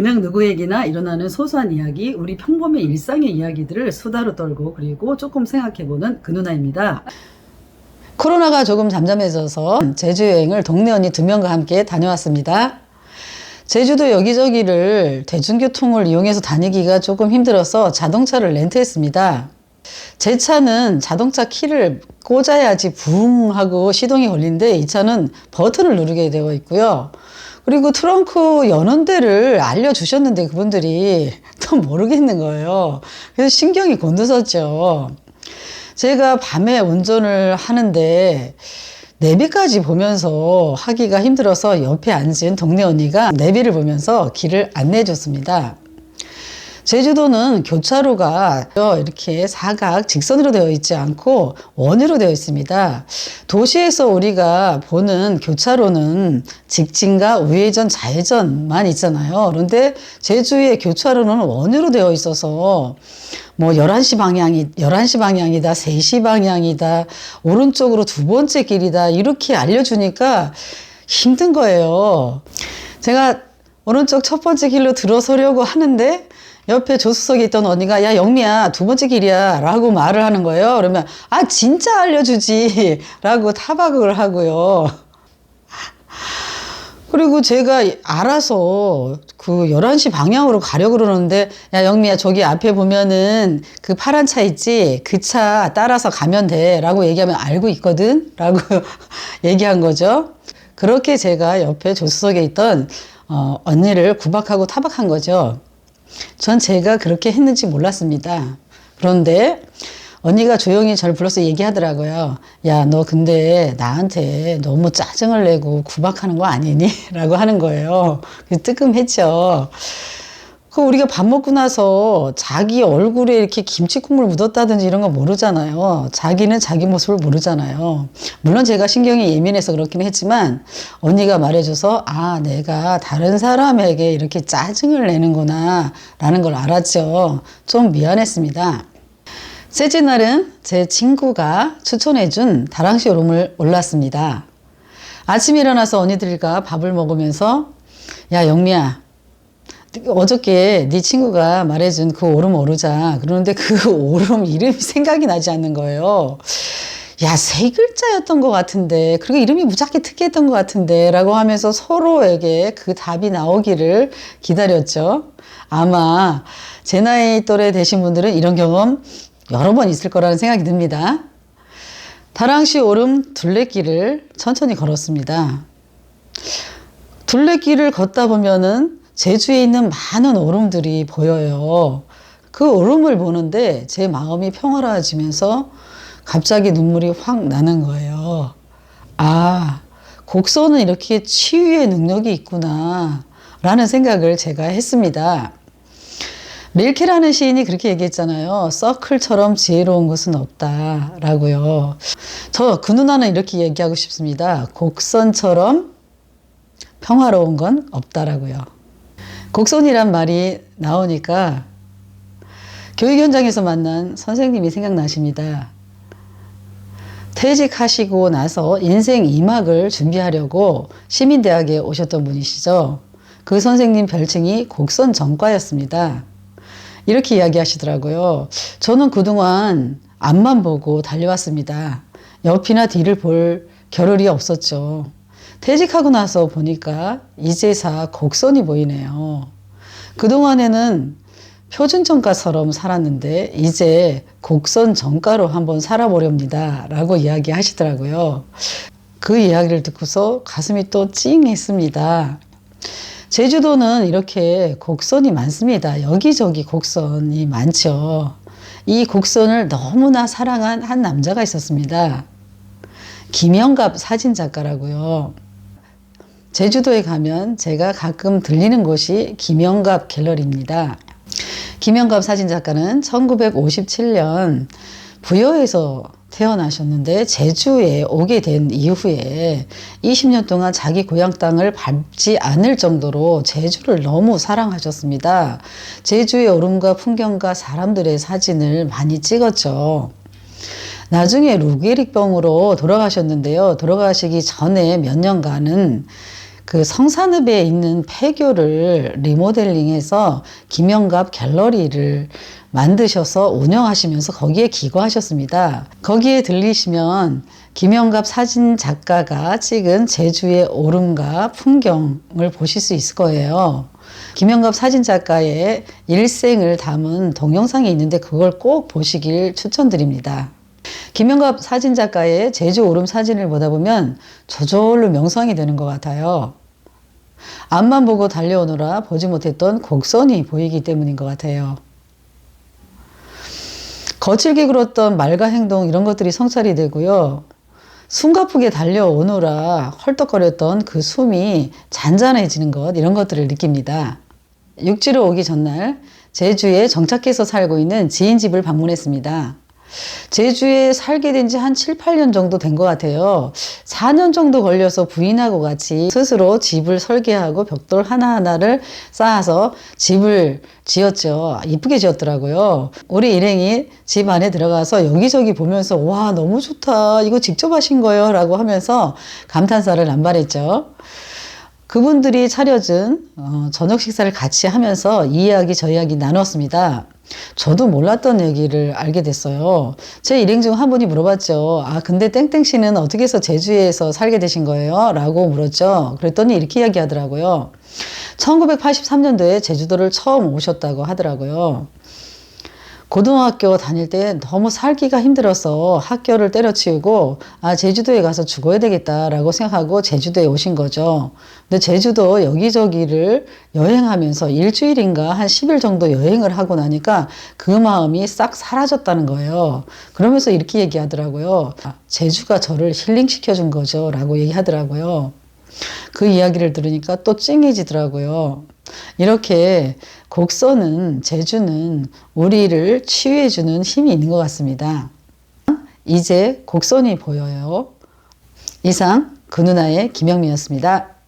그냥 누구에게나 일어나는 소소한 이야기, 우리 평범의 일상의 이야기들을 수다로 떨고 그리고 조금 생각해보는 그 누나입니다. 코로나가 조금 잠잠해져서 제주 여행을 동네 언니 두 명과 함께 다녀왔습니다. 제주도 여기저기를 대중교통을 이용해서 다니기가 조금 힘들어서 자동차를 렌트했습니다. 제 차는 자동차 키를 꽂아야지 붕 하고 시동이 걸리는데 이 차는 버튼을 누르게 되어 있고요. 그리고 트렁크 여는 데를 알려주셨는데 그분들이 또 모르겠는 거예요. 그래서 신경이 곤두섰죠. 제가 밤에 운전을 하는데 내비까지 보면서 하기가 힘들어서 옆에 앉은 동네 언니가 내비를 보면서 길을 안내해 줬습니다. 제주도는 교차로가 이렇게 사각 직선으로 되어 있지 않고 원으로 되어 있습니다. 도시에서 우리가 보는 교차로는 직진과 우회전, 좌회전만 있잖아요. 그런데 제주의 교차로는 원으로 되어 있어서 뭐 11시 방향이 11시 방향이다. 3시 방향이다. 오른쪽으로 두 번째 길이다. 이렇게 알려 주니까 힘든 거예요. 제가 오른쪽 첫 번째 길로 들어서려고 하는데 옆에 조수석에 있던 언니가 야 영미야 두 번째 길이야. 라고 말을 하는 거예요. 그러면 아 진짜 알려주지. 라고 타박을 하고요. 그리고 제가 알아서 그 11시 방향으로 가려고 그러는데 야 영미야 저기 앞에 보면은 그 파란 차 있지? 그 차 따라서 가면 돼. 라고 얘기하면 알고 있거든? 라고 얘기한 거죠. 그렇게 제가 옆에 조수석에 있던 어, 언니를 구박하고 타박한 거죠 전 제가 그렇게 했는지 몰랐습니다. 그런데 언니가 조용히 절 불러서 얘기하더라고요. 야, 너 근데 나한테 너무 짜증을 내고 구박하는 거 아니니? 라고 하는 거예요. 그래서 뜨끔했죠. 그 우리가 밥 먹고 나서 자기 얼굴에 이렇게 김치 국물 묻었다든지 이런 거 모르잖아요. 자기는 자기 모습을 모르잖아요. 물론 제가 신경이 예민해서 그렇긴 했지만 언니가 말해줘서 아 내가 다른 사람에게 이렇게 짜증을 내는구나 라는 걸 알았죠. 좀 미안했습니다. 셋째 날은 제 친구가 추천해준 다랑시 오름을 올랐습니다. 아침에 일어나서 언니들과 밥을 먹으면서 야 영미야 어저께 네 친구가 말해준 그 오름 오르자. 그러는데 그 오름 이름이 생각이 나지 않는 거예요. 야, 세 글자였던 것 같은데, 그리고 이름이 무작위 특이했던 것 같은데, 라고 하면서 서로에게 그 답이 나오기를 기다렸죠. 아마 제 나이 또래 되신 분들은 이런 경험 여러 번 있을 거라는 생각이 듭니다. 다랑시 오름 둘레길을 천천히 걸었습니다. 둘레길을 걷다 보면은 제주에 있는 많은 오름들이 보여요. 그 오름을 보는데 제 마음이 평화로워지면서 갑자기 눈물이 확 나는 거예요. 아, 곡선은 이렇게 치유의 능력이 있구나. 라는 생각을 제가 했습니다. 릴케라는 시인이 그렇게 얘기했잖아요. 서클처럼 지혜로운 것은 없다. 라고요. 저 그 누나는 이렇게 얘기하고 싶습니다. 곡선처럼 평화로운 건 없다라고요. 곡선이란 말이 나오니까 교육 현장에서 만난 선생님이 생각나십니다. 퇴직하시고 나서 인생 2막을 준비하려고 시민대학에 오셨던 분이시죠. 그 선생님 별칭이 곡선 전과였습니다. 이렇게 이야기하시더라고요. 저는 그동안 앞만 보고 달려왔습니다. 옆이나 뒤를 볼 겨를이 없었죠. 퇴직하고 나서 보니까 이제사 곡선이 보이네요. 그동안에는 표준 정가처럼 살았는데 이제 곡선 정가로 한번 살아보렵니다. 라고 이야기 하시더라고요. 그 이야기를 듣고서 가슴이 또 찡했습니다. 제주도는 이렇게 곡선이 많습니다. 여기저기 곡선이 많죠. 이 곡선을 너무나 사랑한 한 남자가 있었습니다. 김영갑 사진작가라고요. 제주도에 가면 제가 가끔 들리는 곳이 김영갑 갤러리입니다. 김영갑 사진작가는 1957년 부여에서 태어나셨는데 제주에 오게 된 이후에 20년 동안 자기 고향 땅을 밟지 않을 정도로 제주를 너무 사랑하셨습니다. 제주의 오름과 풍경과 사람들의 사진을 많이 찍었죠. 나중에 루게릭병으로 돌아가셨는데요. 돌아가시기 전에 몇 년간은 그 성산읍에 있는 폐교를 리모델링해서 김영갑 갤러리를 만드셔서 운영하시면서 거기에 기거하셨습니다. 거기에 들리시면 김영갑 사진 작가가 찍은 제주의 오름과 풍경을 보실 수 있을 거예요. 김영갑 사진 작가의 일생을 담은 동영상이 있는데 그걸 꼭 보시길 추천드립니다. 김영갑 사진 작가의 제주 오름 사진을 보다 보면 저절로 명상이 되는 것 같아요. 앞만 보고 달려오느라 보지 못했던 곡선이 보이기 때문인 것 같아요. 거칠게 굴었던 말과 행동 이런 것들이 성찰이 되고요. 숨가쁘게 달려오느라 헐떡거렸던 그 숨이 잔잔해지는 것 이런 것들을 느낍니다. 육지로 오기 전날 제주에 정착해서 살고 있는 지인 집을 방문했습니다. 제주에 살게 된 지 한 7, 8년 정도 된 것 같아요. 4년 정도 걸려서 부인하고 같이 스스로 집을 설계하고 벽돌 하나하나를 쌓아서 집을 지었죠. 이쁘게 지었더라고요. 우리 일행이 집 안에 들어가서 여기저기 보면서 와, 너무 좋다. 이거 직접 하신 거예요. 라고 하면서 감탄사를 남발했죠. 그분들이 차려준 어, 저녁 식사를 같이 하면서 이 이야기 저 이야기 나눴습니다. 저도 몰랐던 얘기를 알게 됐어요. 제 일행 중 한 분이 물어봤죠. 아, 근데 땡땡 씨는 어떻게 해서 제주에서 살게 되신 거예요? 라고 물었죠. 그랬더니 이렇게 이야기하더라고요. 1983년도에 제주도를 처음 오셨다고 하더라고요. 고등학교 다닐 때 너무 살기가 힘들어서 학교를 때려치우고 아 제주도에 가서 죽어야 되겠다라고 생각하고 제주도에 오신 거죠. 근데 제주도 여기저기를 여행하면서 일주일인가 한 10일 정도 여행을 하고 나니까 그 마음이 싹 사라졌다는 거예요. 그러면서 이렇게 얘기하더라고요. 아, 제주가 저를 힐링시켜 준 거죠 라고 얘기하더라고요. 그 이야기를 들으니까 또 찡해지더라고요. 이렇게 곡선은, 제주는 우리를 치유해주는 힘이 있는 것 같습니다. 이제 곡선이 보여요. 이상 그 누나의 김영미였습니다.